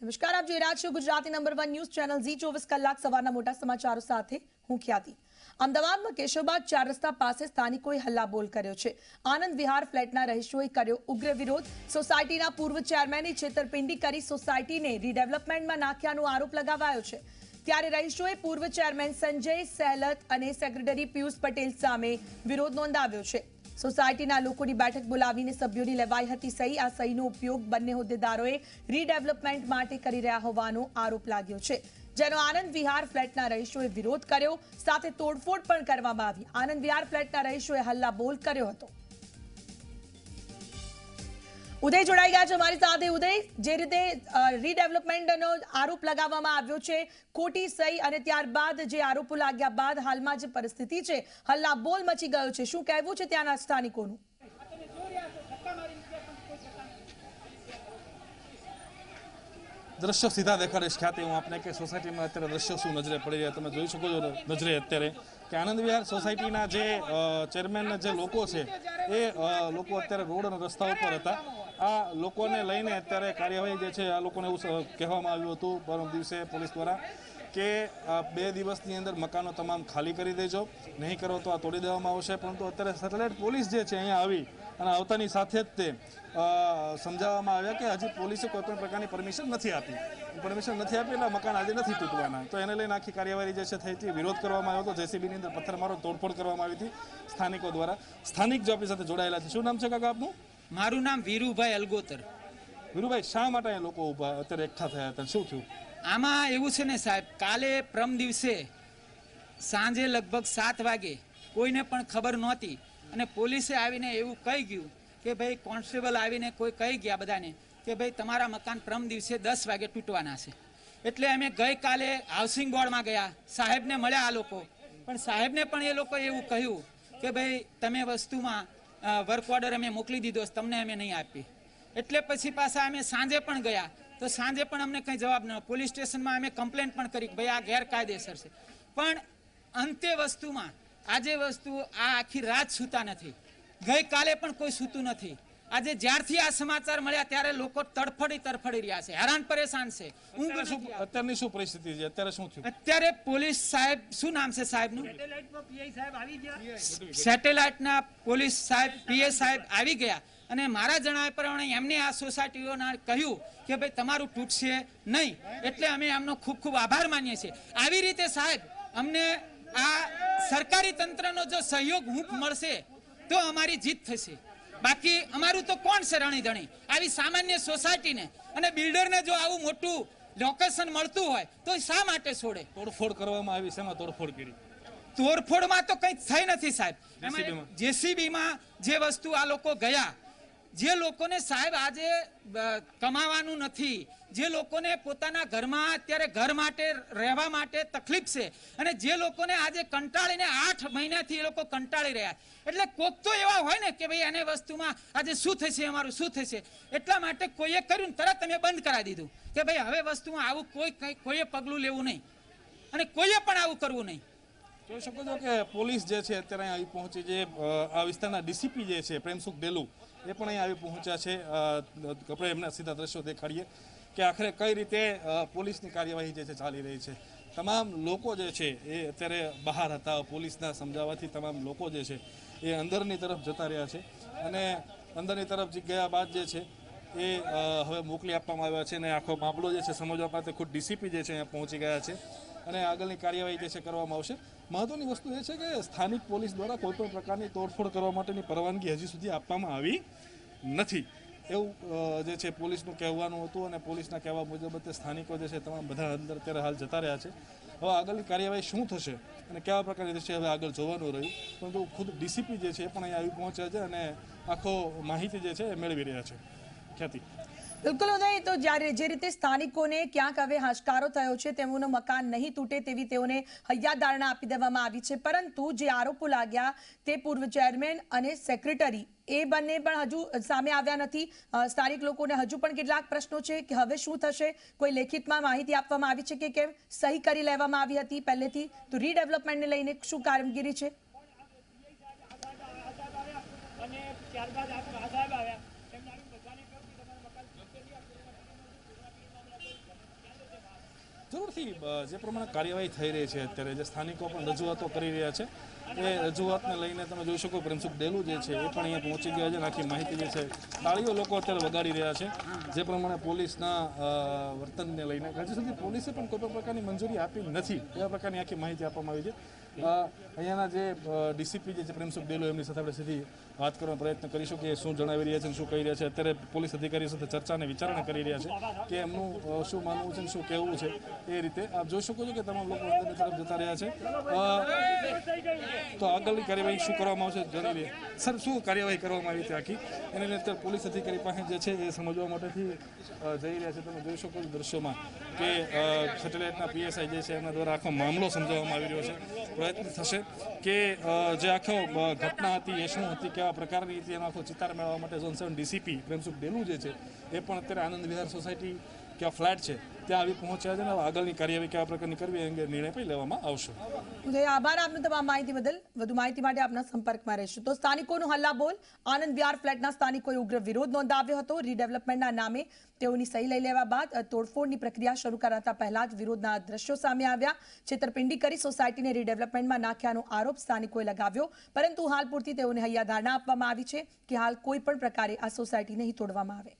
નમસ્કાર, આપ જોઈ રહ્યા છો Gujarati number one news channel Zee ચોવીસ કલાક સવારના મોટા સમાચારો સાથે હું ખ્યાતિ. અમદાવાદમાં કેશવબાગ ચાર રસ્તા પાસે સ્થાનિકોએ હલ્લાબોલ કર્યો છે. આનંદ વિહાર ફ્લેટના રહીશોએ કર્યો ઉગ્ર વિરોધ. સોસાયટીના પૂર્વ ચેરમેને છેતરપિંડી કરી સોસાયટીને રીડેવલપમેન્ટમાં નાખ્યાનો આરોપ લગાવાયો છે. ત્યારે રહીશોએ પૂર્વ ચેરમેન સંજય સહેલત અને સેક્રેટરી પિયુષ પટેલ સામે વિરોધ નોંધાવ્યો છે. સોસાયટીના લોકોની બેઠક બોલાવીને સભ્યોની લેવાઈ હતી સહી. આ સહીનો ઉપયોગ બંને હોદ્દેદારોએ રીડેવલપમેન્ટ માટે કરી રહ્યા હોવાનો આરોપ લાગ્યો છે. જેનો આનંદ વિહાર ફ્લેટના રહીશોએ વિરોધ કર્યો. સાથે તોડફોડ પણ કરવામાં આવી. આનંદ વિહાર ફ્લેટના રહીશોએ હલ્લા બોલ કર્યો હતો. ઉદય જોડાઈ ગયા છે અમારી સાથે. ઉદય, જે રીતે રીડેવલપમેન્ટનો આરોપ લગાવવામાં આવ્યો છે, ખોટી, સહી અને ત્યારબાદ જે આરોપો લાગ્યા બાદ હાલમાં જે પરિસ્થિતિ છે, હલ્લા બોલ મચી ગયો છે. શું કહેવું છે ત્યાંના સ્થાનિકોનું? દ્રશ્યો સીધા દેખાડીશ ખ્યાતિ હું આપને કે સોસાયટીમાં અત્યારે દ્રશ્યો શું નજરે પડી રહ્યા તમે જોઈ શકો છો નજરે અત્યારે કે આનંદ વિહાર સોસાયટીના જે ચેરમેનના જે લોકો છે, એ લોકો અત્યારે રોડ અને રસ્તા ઉપર હતા. આ લોકોને લઈને અત્યારે કાર્યવાહી જે છે, આ લોકોને એવું કહેવામાં આવ્યું હતું પરમ દિવસે પોલીસ દ્વારા કે બે દિવસની અંદર મકાનો તમામ ખાલી કરી દેજો. નહીં કરો તો આ તોડી દેવામાં આવશે. પરંતુ અત્યારે સેટેલાઇટ પોલીસ જે છે, અહીંયા આવી અને આવતાની સાથે જ તે સમજાવવામાં આવ્યા કે હજી પોલીસે કોઈપણ પ્રકારની પરમિશન નથી આપી. પરમિશન નથી આપી એટલે મકાન આજે નથી તૂટવાના. તો એને લઈને આખી કાર્યવાહી જે છે, થઈ હતી. વિરોધ કરવામાં આવ્યો હતો. જેસીબીની અંદર પથ્થરમારો તોડફોડ કરવામાં આવી હતી સ્થાનિકો દ્વારા. સ્થાનિક જો આપણી સાથે જોડાયેલા છે. શું નામ છે કાકા આપનું? મારું નામ વીરુભાઈ અલગોતર. વીરુભાઈ શા માટે અહીંયા લોકો ઊભા અત્યારે એકઠા થયા હતા? શું થયું? આમાં એવું છે ને સાહેબ કાલે પ્રમ દિવસે સાંજે લગભગ સાત વાગે કોઈને પણ ખબર નહોતી અને પોલીસે આવીને એવું કહી ગયું કે ભાઈ કોન્સ્ટેબલ આવીને કોઈ કહી ગયા બધાને કે ભાઈ તમારા મકાન પ્રમ દિવસે દસ વાગે તૂટવાના છે. એટલે અમે ગઈકાલે હાઉસિંગ બોર્ડમાં ગયા સાહેબને મળ્યા આ લોકો. પણ સાહેબને પણ એ લોકોએ એવું કહ્યું કે ભાઈ તમે વસ્તુમાં વર્ક ઓર્ડર અમે મોકલી દીધો તમને અમે નહીં આપી. એટલે પછી પાછા અમે સાંજે પણ ગયા. તો સાંજે પણ અમને કંઈ જવાબ ન, પોલીસ સ્ટેશનમાં અમે કમ્પ્લેન પણ કરી ભાઈ આ ગેરકાયદેસર છે. પણ અંતે વસ્તુમાં, આજે વસ્તુ આ આખી રાત સૂતા નથી. ગઈકાલે પણ કોઈ સૂતું નથી. આજે જ્યારથી આ સમાચાર મળ્યા ત્યારે લોકો તડફડી તડફડી રહ્યા છે. હેરાન પરેશાન છે. અત્યારની શું પરિસ્થિતિ છે? અત્યારે શું થયું? અત્યારે પોલીસ સાહેબ શું નામ છે સાહેબનું? સેટેલાઇટના પોલીસ સાહેબ પીએ સાહેબ આવી ગયા. અને મારા જણાવ્યા પ્રમાણે એમને આ સોસાયટીઓના કહ્યું કે ભાઈ તમારું તૂટશે નહીં. એટલે અમે એમનો ખૂબ ખૂબ આભાર માનીએ છીએ. આવી રીતે સાહેબ અમને આ સરકારી તંત્રનો જો સહયોગ હૂંફ મળશે તો અમારી જીત થશે. બાકી અમારું તો કોણ છે રણીધણી આવી સામાન્ય સોસાયટીને અને બિલ્ડરને જો આવું મોટું લોકેશન મળતું હોય તો શા માટે છોડે? તોડફોડ કરવામાં આવી શેમાં તોડફોડ કરી? તોડફોડમાં તો કંઈ થઈ નથી સાહેબ. જેસીબીમાં જે વસ્તુ આ લોકો ગયા જે લોકોને સાહેબ આજે કમાવાનું નથી, જે લોકોને પોતાના ઘરમાં, અત્યારે ઘર માટે રહેવા માટે તકલીફ છે, અને જે લોકોને આજે કંટાળીને આઠ મહિનાથી એ લોકો કંટાળી રહ્યા. એટલે કોક તો એવા હોય ને કે ભાઈ એને વસ્તુમાં આજે શું થશે, અમારું શું થશે? એટલા માટે કોઈએ કર્યું તરત અમે બંધ કરાવી દીધું. કે ભાઈ હવે વસ્તુમાં આવું કોઈ કંઈ, કોઈએ પગલું લેવું નહીં. અને કોઈએ પણ આવું કરવું નહીં. જોઈ શકો છો કે પોલીસ જે છે અત્યારે અહીં પહોંચી જે આ વિસ્તારના ડીસીપી જે છે, પ્રેમસુખ ડેલુ એ પણ અહીં આવી પહોંચ્યા છે. આપણે એમના સીધા દ્રશ્યો દેખાડીએ કે આખરે કઈ રીતે પોલીસની કાર્યવાહી જે છે ચાલી રહી છે. તમામ લોકો જે છે એ અત્યારે બહાર હતા. પોલીસના સમજાવવાથી તમામ લોકો જે છે એ અંદરની તરફ જતા રહ્યા છે. અને અંદરની તરફ ગયા બાદ જે છે એ હવે મોકલી આપવામાં આવ્યા છે અને આખો મામલો જે છે સમજવા માટે ખુદ ડીસીપી જે છે અહીંયા પહોંચી ગયા છે. અને આગળની કાર્યવાહી જે છે કરવામાં આવશે. મહત્વની વસ્તુ એ છે કે સ્થાનિક પોલીસ દ્વારા કોઈ પણ પ્રકારની તોડફોડ કરવા માટેની પરવાનગી હજી સુધી આપવામાં આવી નથી. એવું જે છે પોલીસનું કહેવાનું હતું અને પોલીસના કહેવા મુજબ તે સ્થાનિકો જે છે તમામ બધા અંદર અત્યારે હાલ જતા રહ્યા છે. હવે આગળની કાર્યવાહી શું થશે અને કેવા પ્રકારની થશે હવે આગળ જોવાનું રહ્યું? પરંતુ ખુદ ડીસીપી જે છે એ પણ અહીંયા આવી પહોંચ્યા છે અને આખો માહિતી જે છે એ મેળવી રહ્યા છે. ખ્યાતિ. બિલકુલ ઉદય, તો જ્યારે જે રીતે સ્થાનિકોને ક્યાંક હવે હાશકારો થયો છે, તેમનું મકાન નહીં તૂટે તેવી તેઓને હૈયાધારણા આપી દેવામાં આવી છે. પરંતુ જે આરોપો લાગ્યા તે પૂર્વ ચેરમેન અને સેક્રેટરી, એ બંને પણ હજુ સામે આવ્યા નથી. સ્થાનિક લોકોને હજુ પણ કેટલાક પ્રશ્નો છે કે હવે શું થશે? કોઈ લેખિતમાં માહિતી આપવામાં આવી છે કે કેમ? સહી કરી લેવામાં આવી હતી પહેલેથી? તો રીડેવલપમેન્ટને લઈને શું કામગીરી છે? અને ત્યારબાદ આવ્યા એમને આવીને બધાને કહ્યું કે તમારું મકાન જોશે નહીં, આપણે એના અ, જે પ્રમાણે કાર્યવાહી થઈ રહી છે અત્યારે જે સ્થાનિકો પણ રજૂઆતો કરી રહ્યા છે એ રજૂઆતને લઈને તમે જોઈ શકો પ્રેમસુખ ડેલુ જે છે એ પણ અહીંયા પહોંચી ગયા છે આખી માહિતી જે છે તાળીઓ લોકો અત્યારે વગાડી રહ્યા છે જે પ્રમાણે પોલીસના વર્તનને લઈને હજી સુધી પોલીસે પણ કોઈ પણ પ્રકારની મંજૂરી આપી નથી એવા પ્રકારની આખી માહિતી આપવામાં આવી છે. અહીંયાના જે ડીસીપી જે છે, પ્રેમસુખ ડેલુ, એમની સાથે આપણે સીધી વાત કરવાનો પ્રયત્ન કરીશું કે શું જણાવી રહ્યા છે શું કહી રહ્યા છે. અત્યારે પોલીસ અધિકારીઓ સાથે ચર્ચા અને વિચારણા કરી રહ્યા છે કે એમનું શું માનવું છે શું કહેવું છે એ રીતે. આપ જોઈ શકો છો કે તમામ લોકો અંદરની તરફ જતા રહ્યા છે. તો આગળની કાર્યવાહી શું કરવામાં આવશે જણાવીએ સર, શું કાર્યવાહી કરવામાં આવી હતી આખી? એને અત્યારે પોલીસ અધિકારી પાસે જે છે એ સમજવા માટેથી જઈ રહ્યા છે. તમે જોઈ શકો છો દ્રશ્યોમાં કે સેટેલાઇટના પીએસઆઈ જે છે એમના દ્વારા આખો મામલો સમજાવવામાં આવી રહ્યો છે. પ્રયત્ન થશે કે જે આખો ઘટના હતી, એ શું હતી, કેવા પ્રકારની હતી, એનો આખો ચિતાર મેળવવા માટે zone seven DCP Premsukh Delu જે છે, એ પણ અત્યારે આનંદ વિહાર સોસાયટી ક્યાં ફ્લેટ છે, ત્યાં આવી પહોંચ્યા છે ને આગળની કાર્યવાહી કેવા પ્રકારની કરવી અંગે નિર્ણય પણ લેવામાં આવશે. આભાર આપનો તમામ માહિતી બદલ. વધુ માહિતી માટે આપના સંપર્કમાં રહેશું. તો સ્થાનિકોનો હલ્લાબોલ આનંદ વિહાર ફ્લેટના સ્થાનિકોએ ઉગ્ર વિરોધ નોંધાવ્યો હતો. રીડેવલપમેન્ટના નામે તેઓની સહી લઈ લેવા બાદ તોડફોડની પ્રક્રિયા શરૂ કરાતા પહેલા જ વિરોધના દ્રશ્યો સામે આવ્યા. છેતરપિંડી કરી સોસાયટીને રીડેવલપમેન્ટમાં નાખ્યાનો આરોપ સ્થાનિકોએ લગાવ્યો. પરંતુ હાલ પૂરતી તેઓને હૈયાધારણા આપવામાં આવી છે કે હાલ કોઈ પણ પ્રકારે આ સોસાયટી નહીં તોડવામાં આવે.